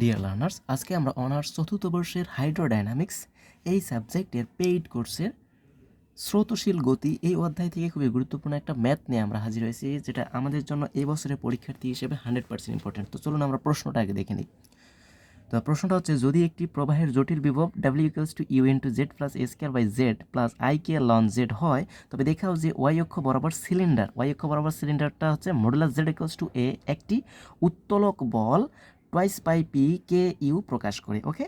Dear learners আজকে আমরা honours চতুর্থ বর্ষের হাইড্রোডাইনামিক্স এই সাবজেক্টের পেইড কোর্সের স্রোতশীল গতি এই অধ্যায় থেকে খুবই গুরুত্বপূর্ণ একটা ম্যাথ নিয়ে আমরা হাজির হয়েছি, যেটা আমাদের জন্য এবছরের পরীক্ষার্থী হিসেবে হান্ড্রেড পার্সেন্ট ইম্পর্টেন্ট তো চলুন আমরা প্রশ্নটা আগে দেখে নিই। তো প্রশ্নটা হচ্ছে, যদি একটি প্রবাহের জটিল বিভব W equals to U into Z plus A square by Z plus I K ln Z হয়, তবে দেখাও যে ওয়াই অক্ষ বরাবর সিলিন্ডার ওয়াই অক্ষ বরাবর সিলিন্ডারটা হচ্ছে modulus z equals to a একটি উত্তোলক বল twice pi P K U প্রকাশ করে ওকে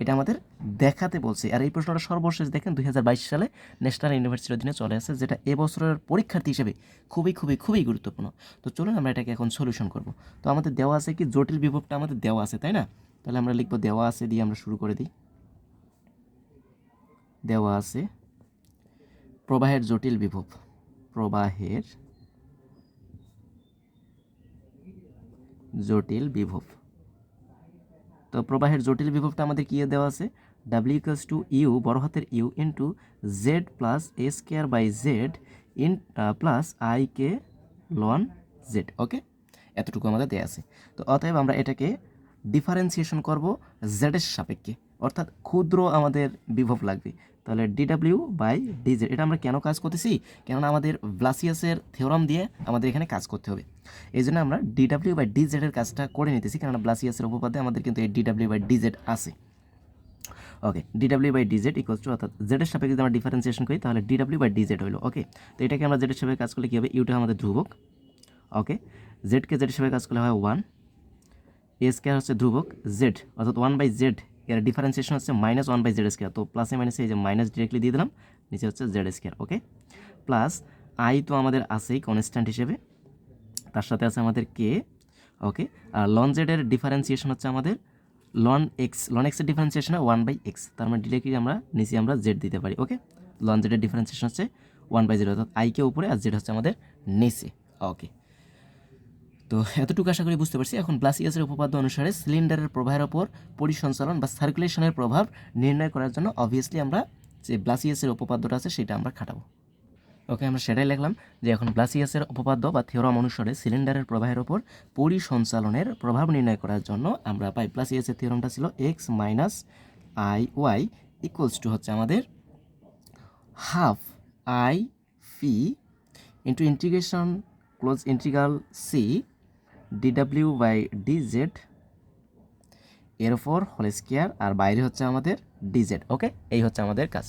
এটা আমাদের দেখাতে বলছে। আর এই প্রশ্নটা সর্বশেষ দেখেন দু হাজার বাইশ সালে ন্যাশনাল ইউনিভার্সিটির অধীনে চলে আসে, যেটা এবছরের পরীক্ষার্থী হিসেবে খুবই খুবই খুবই গুরুত্বপূর্ণ। তো চলুন আমরা এটাকে এখন সলিউশন করব। তো আমাদের দেওয়া আছে কি? জটিল বিভবটা আমাদের দেওয়া আছে, তাই না? তাহলে আমরা লিখব দেওয়া আছে দিয়ে আমরা শুরু করে দিই। দেওয়া আছে, প্রবাহের জটিল বিভব। প্রবাহের জটিল বিভব। তো প্রবাহের জটিল বিভবটা আমাদের কী দেওয়া আছে? ডাব্লিউ ইকুয়ালস টু ইউ বড় হাতের u into z plus a square by z in plus i k loan Z okay এতটুকু আমাদের দেওয়া আছে। তো অতএব আমরা এটাকে ডিফারেন্সিয়েশন করব জেডের সাপেক্ষে। অর্থাৎ ক্ষুদ্র আমাদের বিভব লাগবে। তাহলে ডিডাব্লিউ বাই ডিজেড এটা আমরা কেন কাজ করতেছি? কেননা আমাদের ব্লাসিয়াসের থিওরাম দিয়ে আমাদের এখানে কাজ করতে হবে। এই জন্য আমরা ডিডাব্লিউ বাই ডিজেডের কাজটা করে নিতেছি, কেননা ব্লাসিয়াসের উপপাদ্যে আমাদের কিন্তু এই ডিডাব্লিউ বাই ডিজেড আছে। Okay DW by d z equals to অর্থাৎ জেডের সাপেক্ষে যদি আমরা ডিফারেন্সিয়েশন করি, তাহলে ডিডাব্লিউ বাই ডিজেড হলো ওকে তো এটাকে আমরা জেডের সাপেক্ষে কাজ করলে কী হবে? ইউটা আমাদের ধ্রুবক। ওকে জেডকে জেডের সাপেক্ষে কাজ করলে হয় ওয়ান এস কে হচ্ছে ধ্রুবক জেড অর্থাৎ ওয়ান বাই জেড এর ডিফারেন্সিয়েশন হচ্ছে minus one by z square তো প্লাসে মাইনাসে এই যে মাইনাস ডিরেক্টলি দিয়ে দিলাম, নিচে হচ্ছে z square okay plus i তো আমাদের আছেই কনস্ট্যান্ট হিসেবে। তার সাথে আছে আমাদের কে ওকে আর লন জেডের ডিফারেন্সিয়েশন হচ্ছে আমাদের লন এক্স লন এক্সের ডিফারেন্সিয়েশন ওয়ান বাই এক্স তার মানে ডিরেক্টলি আমরা, নিচে আমরা জেড দিতে পারি ওকে লন জেডের ডিফারেন্সিয়েশন হচ্ছে ওয়ান বাই জেড অর্থাৎ আইকে উপরে আর জেড হচ্ছে আমাদের নিচে ওকে তো এতটুকু আশা করি বুঝতে পারছি। এখন ব্লাসিয়াসের উপপাদ্য অনুসারে সিলিন্ডারের প্রবাহের ওপর পরিসঞ্চালন বা সার্কুলেশনের প্রভাব নির্ণয় করার জন্য অবভিয়াসলি আমরা যে ব্লাসিয়াসের উপপাদ্যটা আছে সেটা আমরা খাটাবো। ওকে আমরা সেটাই লিখলাম যে এখন ব্লাসিয়াসের উপপাদ্য বা থিওরাম অনুসারে সিলিন্ডারের প্রবাহের ওপর পরিসঞ্চালনের প্রভাব নির্ণয় করার জন্য আমরা পাই ব্লাসিয়াসের থিওরামটা ছিল x minus i y equals to হচ্ছে আমাদের half i phi into integration close integral c DW by DZ এর ওপর হোল স্কোয়ার আর বাইরে হচ্ছে আমাদের ডিজেড ওকে এই হচ্ছে আমাদের কাজ।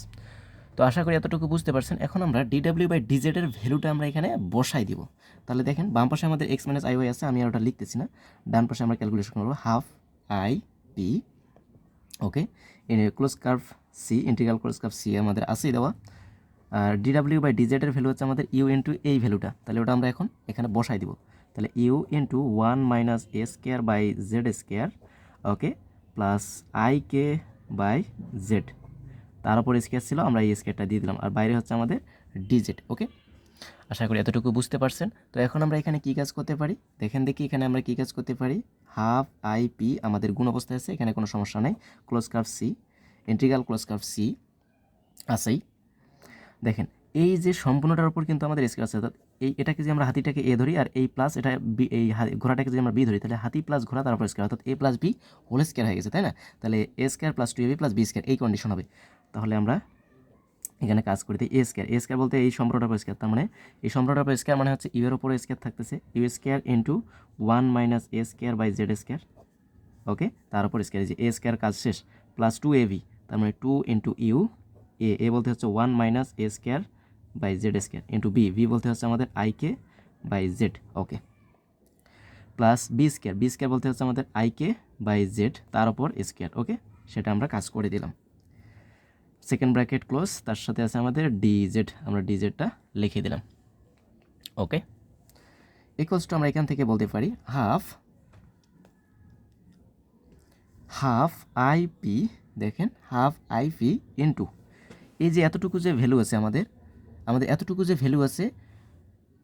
তো আশা করি এতটুকু বুঝতে পারছেন। এখন আমরা ডিডাব্লিউ বাই ডিজেডের ভ্যালুটা আমরা এখানে বসাই দিব। তাহলে দেখেন, বাম পাশে আমাদের এক্স মাইনাস আই ওয়াই আছে, আমি আর ওটা লিখতেছি না। ডান পাশে আমরা ক্যালকুলেশন করব half I P okay close curve C integral close curve C আমাদের আসেই দেওয়া। আর ডিডাব্লিউ বাই ডিজেডের ভ্যালু হচ্ছে আমাদের ইউ ইন্টু এই ভ্যালুটা তাহলে ওটা আমরা এখন এখানে বসাই দিব। তাহলে u into one minus a square by z square, okay, plus i k by z. তার উপর স্কোয়ার ছিল, আমরা এই স্কোয়ারটা দিয়ে দিলাম। আর বাইরে হচ্ছে আমাদের ডিজেড ওকে? আশা করি এতটুকু বুঝতে পারছেন। তো এখন আমরা এখানে কী কাজ করতে পারি? দেখেন দেখি এখানে আমরা কী কাজ করতে পারি? হাফ আই পি, আমাদের গুণ অবস্থায় আছে, এখানে কোনো সমস্যা নেই। Close curve c, integral close curve c, আছেই। দেখেন, এই যে সম্পূর্ণটার উপর কিন্তু আমাদের স্কোয়ার আছে, অর্থাৎ এই এটাকে যে আমরা হাতিটাকে এ ধরি আর এই প্লাস এটা বি এই ঘোড়াটাকে যদি আমরা বি ধরি, তাহলে হাতি প্লাস ঘোড়া তারপর স্কোয়ার অর্থাৎ a plus b whole square হয়ে গেছে, তাই না? তাহলে a square plus two a b plus b square এই কন্ডিশন হবে। তাহলে আমরা এখানে কাজ করি দিই এ স্কোয়ার এ স্কোয়ার বলতে এই সম্পর্কটার উপর স্কোয়ার তার মানে এই সম্পর্কটার উপর স্কোয়ার মানে হচ্ছে ইউ এর উপরে স্কোয়ার থাকতেছে। U square into one minus a square by z square okay তার উপর স্কোয়ার যে এ স্কোয়ার কাজ শেষ প্লাস টু এ ভি তার মানে two into u a a বলতে হচ্ছে one minus a square by z square into b b বলতে হচ্ছে আমাদের i k by z okay plus b square b square বলতে হচ্ছে আমাদের আই কে বাই জেড তার উপর স্কোয়ার ওকে সেটা আমরা কাজ করে দিলাম। সেকেন্ড ব্র্যাকেট ক্লোজ তার সাথে আছে আমাদের ডিজেড আমরা ডিজেডটা লিখে দিলাম ওকে ইকুয়ালস টু আমরা এখান থেকে বলতে পারি হাফ হাফ আই পি দেখেন হাফ আই পি ইন্টু এই যে এতটুকু যে ভ্যালু আছে আমাদের আমাদের এতটুকু যে ভ্যালু আছে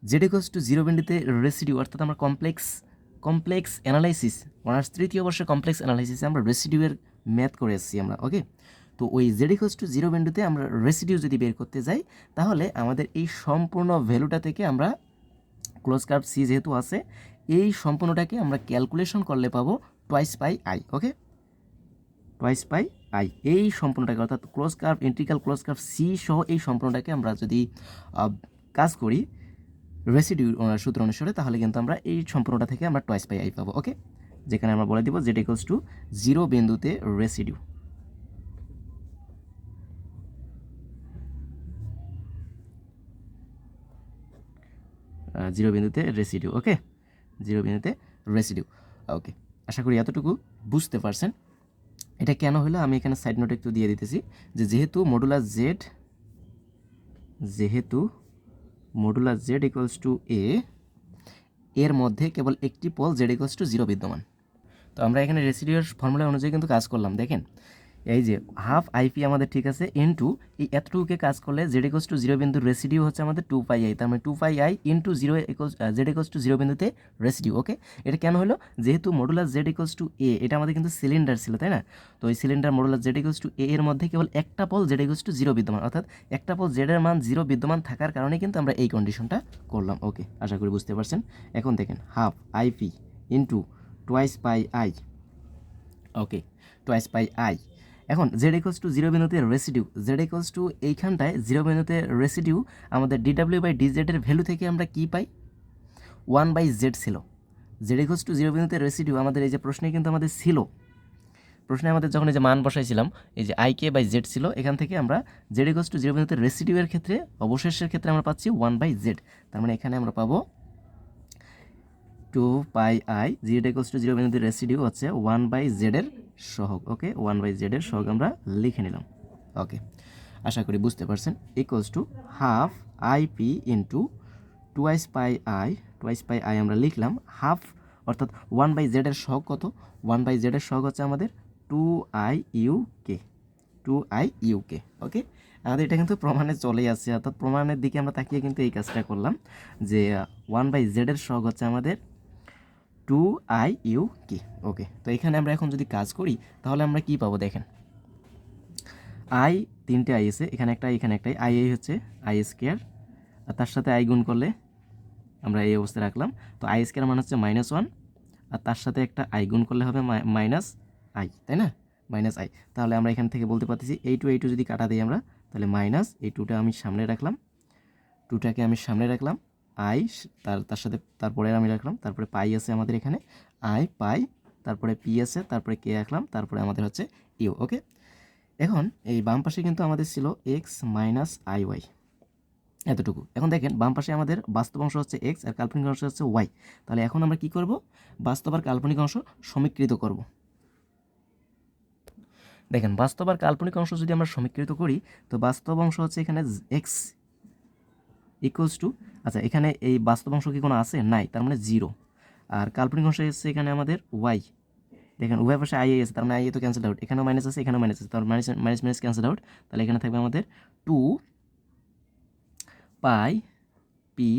জেড ইকোয়াস টু জিরো বিন্দুতে রেসিডিউ অর্থাৎ আমরা কমপ্লেক্স কমপ্লেক্স অ্যানালাইসিস অনার্স তৃতীয় বর্ষে কমপ্লেক্স অ্যানালাইসিসে আমরা রেসিডিউয়ের ম্যাথ করে এসেছি আমরা ওকে তো ওই জেড ইকোয়াস টু জিরো বিন্দুতে আমরা রেসিডিউ যদি বের করতে যাই, তাহলে আমাদের এই সম্পূর্ণ ভ্যালুটা থেকে আমরা ক্লোজ কার্ভ সি যেহেতু আছে, এই সম্পূর্ণটাকে আমরা ক্যালকুলেশন করলে পাবো twice pi i okay twice pi. I এই সম্পূর্ণটাকে অর্থাৎ close curve integral close curve c সহ এই সম্পূর্ণটাকে আমরা যদি কাজ করি রেসিডিউ সূত্র অনুসারে, তাহলে কিন্তু আমরা এই সম্পূর্ণটা থেকে আমরা টোয়াইস পাই আই পাবো ওকে যেখানে আমরা বলে দিব জেড ইকোয়ালস টু জিরো বিন্দুতে রেসিডিউ জিরো বিন্দুতে রেসিডিউ ওকে জিরো বিন্দুতে রেসিডিউ ওকে আশা করি এতটুকু বুঝতে পারছেন। এটা কেন হলো? আমি এখানে সাইড নোট একটু দিয়ে দিতেছি যে যেহেতু মডুলার জেড যেহেতু modular z equals to a এর মধ্যে কেবল একটি pole z equals to zero বিদ্যমান। তো আমরা এখানে রেসিডিওর ফর্মুলা অনুযায়ী কিন্তু কাজ করলাম। দেখেন এই যে হাফ আইপি আমাদের ঠিক আছে ইন্টু এই এতটুকুকে কাজ করলে জেড ইকোস টু জিরো বিন্দু রেসিডিউ হচ্ছে আমাদের টু পাই আই তার মানে two pi i into zero equals z equals to zero বিন্দুতে রেসিডিউ ওকে এটা কেন হলো? যেহেতু modular z equals to a এটা আমাদের কিন্তু সিলিন্ডার ছিল, তাই না? তো এই cylinder modular z equals to a এর মধ্যে কেবল একটা pole z equals to zero বিদ্যমান, অর্থাৎ একটা পল জেডের মান জিরো বিদ্যমান থাকার কারণে কিন্তু আমরা এই কন্ডিশনটা করলাম ওকে আশা করি বুঝতে পারছেন। এখন দেখেন half IP into twice pi i okay twice pi i এখন জেড ইকোয়ালস টু জিরো বিন্দুতে রেসিডিউ জেড ইকোয়ালস টু এইখানটায় জিরো বিন্দুতে রেসিডিউ আমাদের ডিডাব্লিউ বাই ডিজেডের ভ্যালু থেকে আমরা কি পাই? ওয়ান বাই জেড ছিল। জেড ইকোয়ালস টু জিরো বিন্দুতে রেসিডিউ আমাদের এই যে প্রশ্নে কিন্তু আমাদের ছিল। প্রশ্নে আমাদের যখন এই যে মান বসাইছিলাম, এই যে আই কে বাই জেড ছিল, এখান থেকে আমরা জেড ইকোয়ালস টু জিরো বিন্দুতে রেসিডিউয়ের ক্ষেত্রে, অবশেষের ক্ষেত্রে আমরা পাচ্ছি ওয়ান বাই জেড তার মানে এখানে আমরা পাবো two pi i z equals to zero বিন্দুতে রেসিডিউ হচ্ছে ওয়ান বাই জেডের সহগ ওকে ওয়ান বাই জেডের সহগ আমরা লিখে নিলাম ওকে আশা করি বুঝতে পারছেন equals to half i p into twice pi i twice pi i আমরা লিখলাম হাফ অর্থাৎ ওয়ান বাই জেডের সহগ কত? ওয়ান বাই জেডের সহগ হচ্ছে আমাদের two i u k two i u k okay আমাদের এটা কিন্তু প্রমাণে চলেই আসছে, অর্থাৎ প্রমাণের দিকে আমরা তাকিয়ে কিন্তু এই কাজটা করলাম যে ওয়ান বাই জেডের সহগ হচ্ছে আমাদের two i u k okay তো এখানে আমরা এখন যদি কাজ করি, তাহলে আমরা কি পাবো দেখেন? আই তিনটে আই এসে এখানে একটা এখানে একটা আই আই হচ্ছে আই স্কোয়ার আর তার সাথে আই গুণ করলে আমরা এই অবস্থায় রাখলাম। তো আই স্কোয়ার মানে হচ্ছে মাইনাস ওয়ান আর তার সাথে একটা আই গুণ করলে হবে মাইনাস আই তাই না? মাইনাস আই তাহলে আমরা এখান থেকে বলতে পারতেছি এই টু এই টু যদি কাটা দিই আমরা, তাহলে মাইনাস এই টুটা আমি সামনে রাখলাম। টুটাকে আমি সামনে রাখলাম। আই তার তার সাথে, তারপরে আমি রাখলাম, তারপরে পাই আছে আমাদের এখানে, আই, পাই, তারপরে পি আছে, তারপরে কে রাখলাম, তারপরে আমাদের হচ্ছে ইউ, ওকে? এখন এই বাম পাশে কিন্তু আমাদের ছিল এক্স মাইনাস আই ওয়াই, এতটুকু। এখন দেখেন, বাম পাশে আমাদের বাস্তব অংশ হচ্ছে এক্স আর কাল্পনিক অংশ হচ্ছে ওয়াই, তাহলে এখন আমরা কি করব? বাস্তব আর কাল্পনিক অংশ সমীকৃত করব। দেখেন, বাস্তব আর কাল্পনিক অংশ যদি আমরা সমীকৃত করি, তো বাস্তব অংশ হচ্ছে এখানে এক্স ইকুয়ালস টু আচ্ছা এখানে এই বাস্তব অংশ কি কোনো আছে? নাই, তার মানে জিরো আর কাল্পনিক অংশ এসেছে এখানে আমাদের ওয়াই দেখেন, উভয় পাশে আই আছে, তার মানে আই তো ক্যান্সেল আউট এখানেও মাইনাস আছে, এখানেও মাইনাস আছে, তার minus minus minus cancel out তাহলে এখানে থাকবে আমাদের two pi p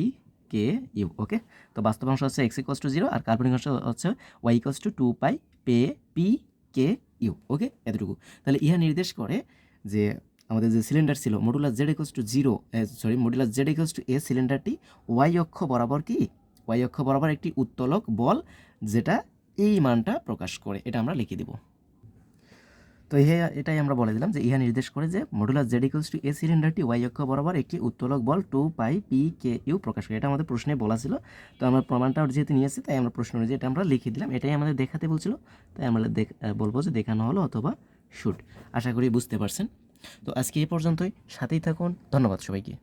k u okay তো বাস্তব অংশ হচ্ছে এক্স ইকোয়াস টু জিরো আর কাল্পনিক অংশ হচ্ছে y equals to two pi pay p K u okay এতটুকু। তাহলে ইহা নির্দেশ করে যে আমাদের যে সিলিন্ডার ছিল modular z equals to zero sorry modular z equals to a সিলিন্ডারটি ওয়াই অক্ষ বরাবর কি? ওয়াই অক্ষ বরাবর একটি উত্তোলক বল যেটা এই মানটা প্রকাশ করে। এটা আমরা লিখে দিব। তো ইহা, এটাই আমরা বলে দিলাম যে ইহা নির্দেশ করে যে modular z equals to a সিলিন্ডারটি ওয়াই অক্ষ বরাবর একটি উত্তোলক বল two pi p k u প্রকাশ করে। এটা আমাদের প্রশ্নে বলা ছিল। তো আমরা প্রমাণটা যেহেতু নিয়েছি তাই আমরা প্রশ্ন অনুযায়ী এটা আমরা লিখে দিলাম। এটাই আমাদের দেখাতে বলছিল। তাই আমরা বলব যে দেখানো হলো অথবা শুট আশা করি বুঝতে পারছেন। তো আজকে এই পর্যন্তই সাথেই থাকুন ধন্যবাদ সবাইকে।